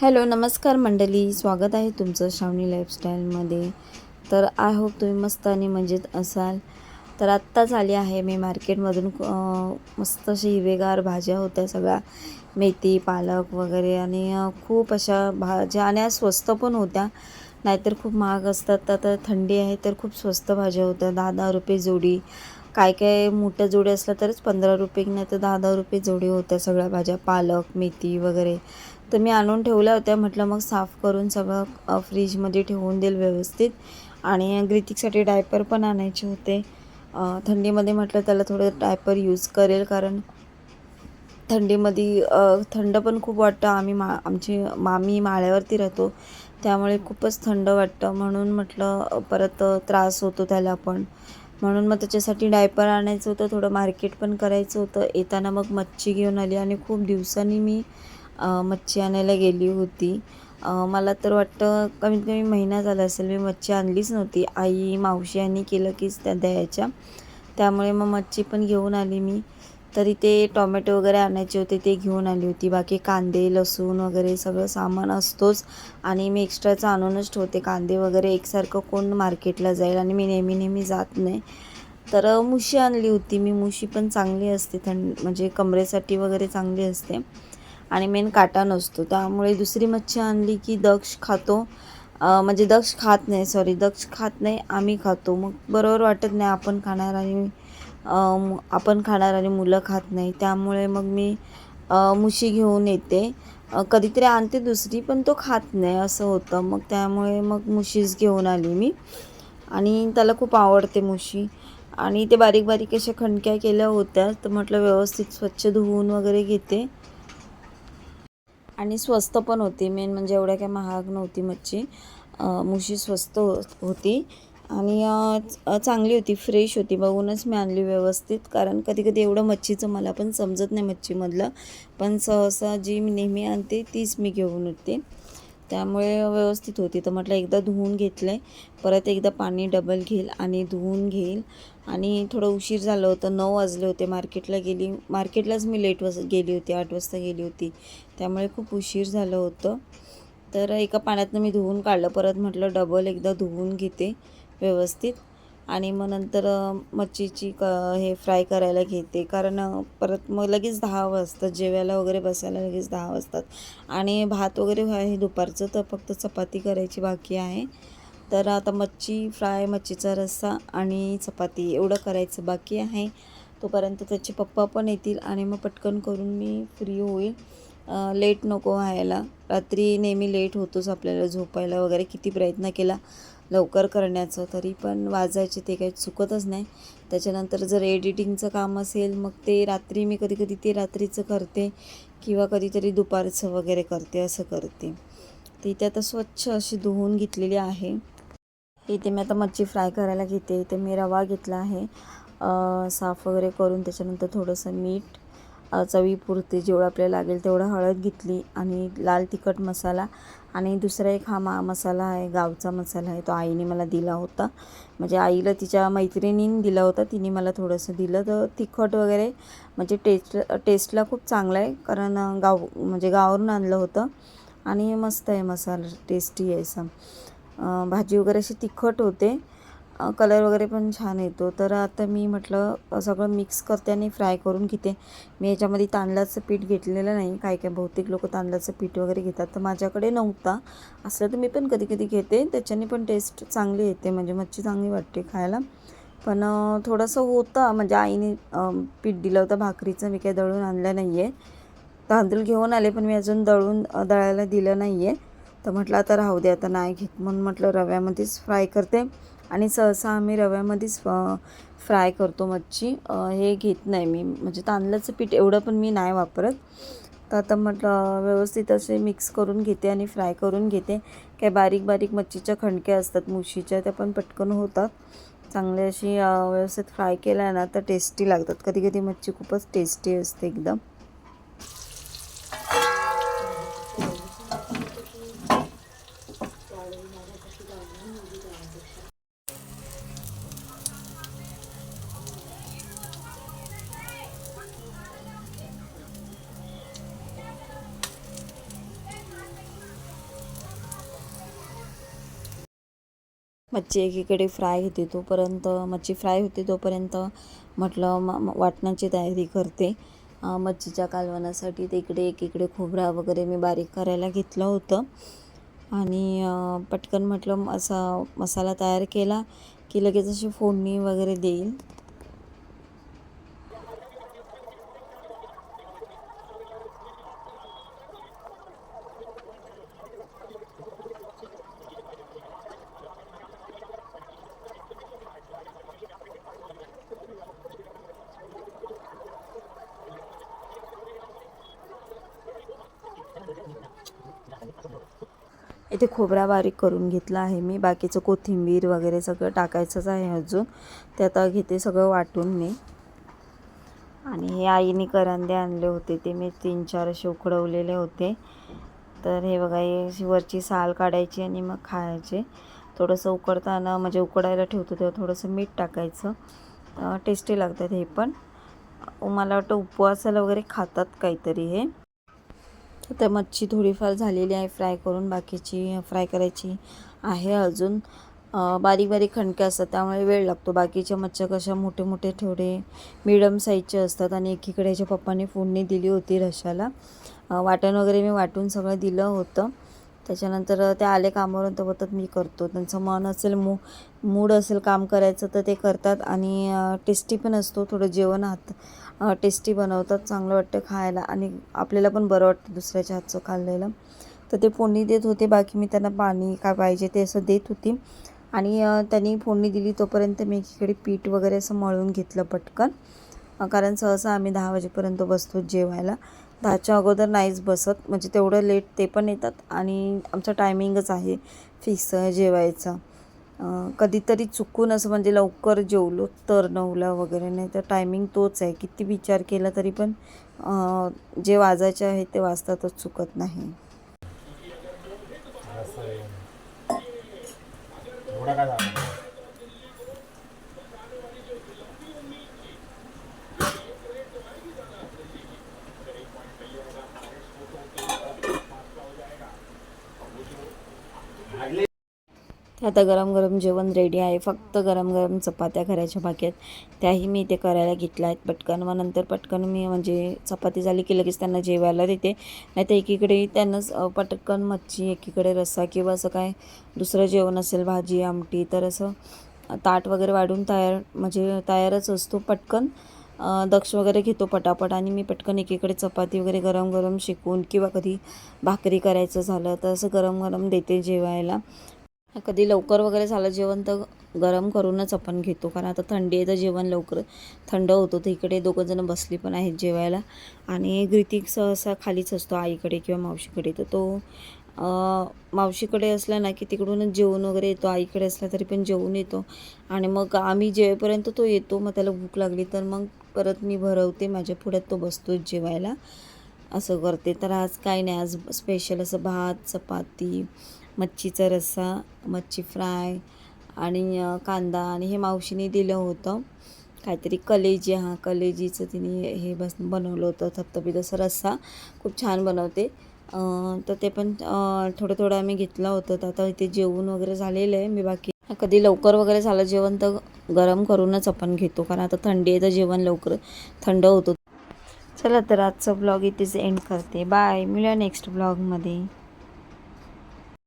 Hello नमस्कार मंडळी. स्वागत आहे तुमचं श्रावणी लाईफस्टाईलमध्ये तर आय होप तुम्ही मस्त आणि मजेत असाल. तर आत्ताच आली आहे मी मार्केटमधून मस्त अशा हिरवेगार भाज्या होत्या सगळ्या. मेथी पालक वगैरे आणि खूप अशा भाज्या आणि स्वस्त पण होत्या. नाहीतर खूप महाग असतात. आता थंडी आहे तर खूप स्वस्त भाज्या होत्या. दहा दहा रुपये जोडी. काय काय मोठ्या जोडी असल्या तरच पंधरा रुपये नाही तर दहा दहा रुपये जोडी होत्या सगळ्या भाज्या. पालक मेथी वगैरे. तर मी आणून ठेवल्या होत्या. म्हटलं मग साफ करून सगळं फ्रीजमध्ये ठेवून देईल व्यवस्थित. आणि ग्रितिकसाठी डायपर पण आणायचे होते. थंडीमध्ये म्हटलं त्याला थोडं डायपर यूज करेल कारण थंडीमध्ये थंड पण खूप वाटतं. आम्ही मा आमची मामी माळ्यावरती राहतो. त्यामुळे खूपच थंड वाटतं. म्हणून म्हटलं परत त्रास होतो त्याला पण. म्हणून मग त्याच्यासाठी डायपर आणायचं होतं. थोडं मार्केट पण करायचं होतं. येताना मग मच्छी घेऊन आली आणि खूप दिवसांनी मी मच्छी आणायला गेली होती. मला तर वाटतं कमीत कमी महिना झाला असेल मी मच्छी आणलीच नव्हती. आई मावशी यांनी केलं कीच त्या द्यायच्या त्यामुळे मग मच्छी पण घेऊन आली मी. तरी ते टोमॅटो वगैरे आणायचे होते ते घेऊन आली होती. बाकी कांदे लसूण वगैरे सगळं सामान असतोच. आणि मी एक्स्ट्राचं आणूनच ठेवते. कांदे वगैरे एकसारखं कोण मार्केटला जाईल आणि मी नेहमी नेहमी जात नाही. तर मुशी आणली होती. मी मुशी पण चांगली असते. थंड म्हणजे कमरेसाठी वगैरे चांगली असते. आणि मेन काटा नसतो. त्यामुळे दुसरी मच्छी आणली की दक्ष खातो. म्हणजे दक्ष खात नाही सॉरी दक्ष खात नाही आम्ही खातो. मग बरोबर वाटत नाही आपण खाणार आणि आपण खाणार आणि मुलं खात नाही. त्यामुळे मग मी मुशी घेऊन येते. कधीतरी आणते दुसरी पण तो खात नाही असं होतं. मग त्यामुळे मग मुशीच घेऊन आली मी. आणि त्याला खूप आवडते मुशी. आणि ते बारीक बारीक अशा खणक्या केल्या होत्या. तर म्हटलं व्यवस्थित स्वच्छ धुवून वगैरे घेते. आणि स्वस्त पण होती. मेन म्हणजे एवढ्या काय महाग नव्हती मच्छी. मुशी स्वस्त हो होती. आणि चांगली होती. फ्रेश होती. बघूनच मी आणली व्यवस्थित. कारण कधी कधी एवढं मच्छीचं मला पण समजत नाही मच्छीमधलं. पण सहसा जी मी नेहमी आणते तीच मी घेऊन येते. त्यामुळे व्यवस्थित होती. तर म्हटलं एकदा धुवून घेतलं आहे परत एकदा पाणी डबल घेईल आणि धुवून घेईल. आणि थोडं उशीर झालं होतं. नऊ वाजले होते. मार्केटला गेली मार्केटलाच मी लेट वाज गेली होती. आठ वाजता गेली होती. त्यामुळे खूप उशीर झालं होतं. तर एका पाण्यातनं मी धुवून काढलं. परत म्हटलं डबल एकदा धुवून घेते व्यवस्थित. आणि मग नंतर मच्छीची क हे फ्राय करायला घेते. कारण परत मग लगेच दहा वाजतात. जेवायला वगैरे बसायला लगेच दहा वाजतात. आणि भात वगैरे आहे दुपारचं तर फक्त चपाती करायची बाकी आहे. तर आता मच्छी फ्राय मच्छीचा रस्सा आणि चपाती एवढं करायचं बाकी आहे. तोपर्यंत त्याचे पप्पा पण येतील आणि मग पटकन करून मी फ्री होईल. लेट नको व्हायला. रात्री नेहमी लेट होतोच आपल्याला झोपायला वगैरे. किती प्रयत्न केला. लवकर करण्याचं तरी पण वाजायचे ते काही चुकतच नाही. त्याच्यानंतर जर एडिटिंगचं काम असेल मग ते रात्री मी कधी कधी ते रात्रीचं करते किंवा कधीतरी दुपारचं वगैरे करते असं करते. ती इथे आता स्वच्छ अशी धुवून घेतलेली आहे. इथे मी आता मच्छी फ्राय करायला घेते. इथे मी रवा घेतला आहे. साफ वगैरे करून त्याच्यानंतर थोडंसं मीठ चवीपुरते जेवढं आपल्याला लागेल तेवढं हळद घेतली आणि लाल तिखट मसाला आणि दुसरा एक हा मा मसाला आहे गावचा मसाला आहे तो आईने मला दिला होता. म्हणजे आईला तिच्या मैत्रिणीने दिला होता तिने मला थोडंसं दिलं. तर तिखट वगैरे म्हणजे टेस्ट टेस्टला खूप चांगला आहे कारण गाव म्हणजे गावावरून आणलं होतं. आणि मस्त आहे मसाला टेस्टी आहे असं. भाजी वगैरे अशी तिखट होते. कलर वगैरे पण छान येतो. तर आता मी म्हटलं सगळं मिक्स करते आणि फ्राय करून घेते. मी याच्यामध्ये तांदळाचं पीठ घेतलेलं नाही. काय काय बहुतेक लोक तांदळाचं पीठ वगैरे घेतात. तर माझ्याकडे नव्हता. असलं तर मी पण कधी कधी घेते. त्याच्याने पण टेस्ट चांगली येते. म्हणजे मच्छी चांगली वाटते खायला. पण थोडंसं होतं. म्हणजे आईने पीठ दिलं होतं भाकरीचं. मी काही दळून आणलं नाही आहे तांदूळ घेऊन आले पण मी अजून दळून दळायला दिलं नाही आहे तर म्हटलं आता राहू दे. आता नाही घेत. म्हणून म्हटलं रव्यामध्येच फ्राय करते. आणि सहसा आम्ही रव्यामध्येच फ्राय करतो मच्छी. हे घेत नाही मी. म्हणजे तांदळाचं पीठ एवढं पण मी नाही वापरत. तर आता म्हटलं व्यवस्थित असे मिक्स करून घेते आणि फ्राय करून घेते. काय बारीक बारीक मच्छीच्या खणक्या असतात मुशीच्या त्या पण पटकन होतात. चांगले अशी व्यवस्थित फ्राय केल्या ना तर टेस्टी लागतात. कधी कधी मच्छी खूपच टेस्टी असते एकदम. मच्छी एकीकडे फ्राय होते तोपर्यंत मच्छी फ्राय होते तोपर्यंत म्हटलं म वाटण्याची वाटणाची तयारी करते. मच्छीच्या कालवणासाठी तिकडे एकीकडे खोबरा वगैरे मी बारीक करायला घेतलं होतं. आणि पटकन म्हटलं असा मसाला तयार केला की लगेच अशी फोडणी वगैरे देईल. इथे खोबरा बारीक करून घेतला आहे मी. बाकीचं कोथिंबीर वगैरे सगळं टाकायचंच आहे अजून. ते आता घेते सगळं वाटून मी. आणि हे आईने करंदे आणले होते. ते मी तीन चार असे उकडवलेले होते. तर हे बघा हे वरची साल काढायची आणि मग खायचे. थोडंसं उकडताना म्हणजे उकडायला ठेवतो तेव्हा थोडंसं मीठ टाकायचं. टेस्टी लागतात हे पण. मला वाटतं उपवासाला वगैरे खातात काहीतरी हे. तर त्या मच्छी थोडीफार झालेली आहे. फ्राय करून बाकीची फ्राय करायची आहे अजून. बारीक बारीक खणके असतात त्यामुळे वेळ लागतो. बाकीच्या मच्छ्या कशा मोठे मोठे थोडे मिडम साईजचे असतात आणि एकीकडे याच्या पप्पाने फोडणी दिली होती रशाला वाटण वगैरे मी वाटून सगळं दिलं होतं. त्याच्यानंतर ते आले कामावरून तर बोलतात मी करतो. त्यांचं मन असेल मू मूड असेल काम करायचं तर ते करतात. आणि टेस्टी पण असतो थोडं जेवण हात टेस्टी बनवतात चांगलं वाटतं खायला आणि आपल्याला पण बरं वाटतं दुसऱ्याच्या हातचं खाल्लेलं. तर ते फोडणी देत होते बाकी मी त्यांना पाणी काय पाहिजे ते असं देत होती. आणि त्यांनी फोडणी दिली तोपर्यंत मी एकीकडे पीठ वगैरे असं मळून घेतलं पटकन. कारण सहसा आम्ही दहा वाजेपर्यंत बसतो जेवायला. दहाच्या अगोदर नाहीच बसत म्हणजे तेवढं लेट ते पण येतात आणि आमचं टायमिंगच आहे फिक्स जेवायचं. कधीतरी चुकून असं म्हणजे लवकर जेवलो तर नऊला वगैरे नाही तर टायमिंग तोच आहे. किती विचार केला तरी पण जे वाजायचे आहे ते वाजतातच चुकत नाही असं आहे. एवढा काय झाला ते आता गरम गरम जेवण रेडी आहे. फक्त गरम गरम चपात्या करायच्या बाकी आहेत. त्याही मी ते करायला घेतल्या आहेत. पटकन मग नंतर पटकन मी म्हणजे चपाती झाली की लगेच त्यांना जेवायला देते. नाही तर एकीकडे त्यांनाच पटकन मच्छी एकीकडे रस्सा किंवा असं काय दुसरं जेवण असेल भाजी आमटी तर असं ताट वगैरे वाढून तयार म्हणजे तयारच असतो. पटकन दक्ष वगैरे घेतो पटापट आणि मी पटकन एकीकडे चपाती वगैरे गरम गरम शिकून किंवा कधी भाकरी करायचं झालं तर असं गरम गरम देते जेवायला. कधी लवकर वगैरे झालं जेवण तर गरम करूनच आपण घेतो. कारण आता थंडी आहे तर जेवण लवकर थंड होतं. तर इकडे दोघं जण बसली पण आहेत जेवायला. आणि ग्रितिक सहसा खालीच असतो आईकडे किंवा मावशीकडे. तर तो मावशीकडे असला ना की तिकडूनच जेवण वगैरे येतो. आईकडे असला तरी पण जेवून येतो. आणि मग आम्ही जेवेपर्यंत तो येतो मग त्याला भूक लागली तर मग परत मी भरवते. माझ्या पुढ्यात तो बसतोच जेवायला. असं करते. तर आज काय नाही. आज स्पेशल असं भात चपाती मच्छीचा रस्सा मच्छी फ्राय आणि कांदा आणि हे मावशीने दिलं होतं. काहीतरी कलेजी हां कलेजीचं तिने हे बस बनवलं होतं थपथपीत असं रस्सा. खूप छान बनवते. तर ते पण थोडं थोडं आम्ही घेतलं होतं. तर आता इथे जेवण वगैरे झालेलं आहे. मी बाकी कधी लवकर वगैरे झालं जेवण तर गरम करूनच आपण घेतो. कारण आता थंडी आहे तर जेवण लवकर थंड होतं. चला तर आजचा ब्लॉग इथेच एंड करते. बाय मिळूया नेक्स्ट ब्लॉगमध्ये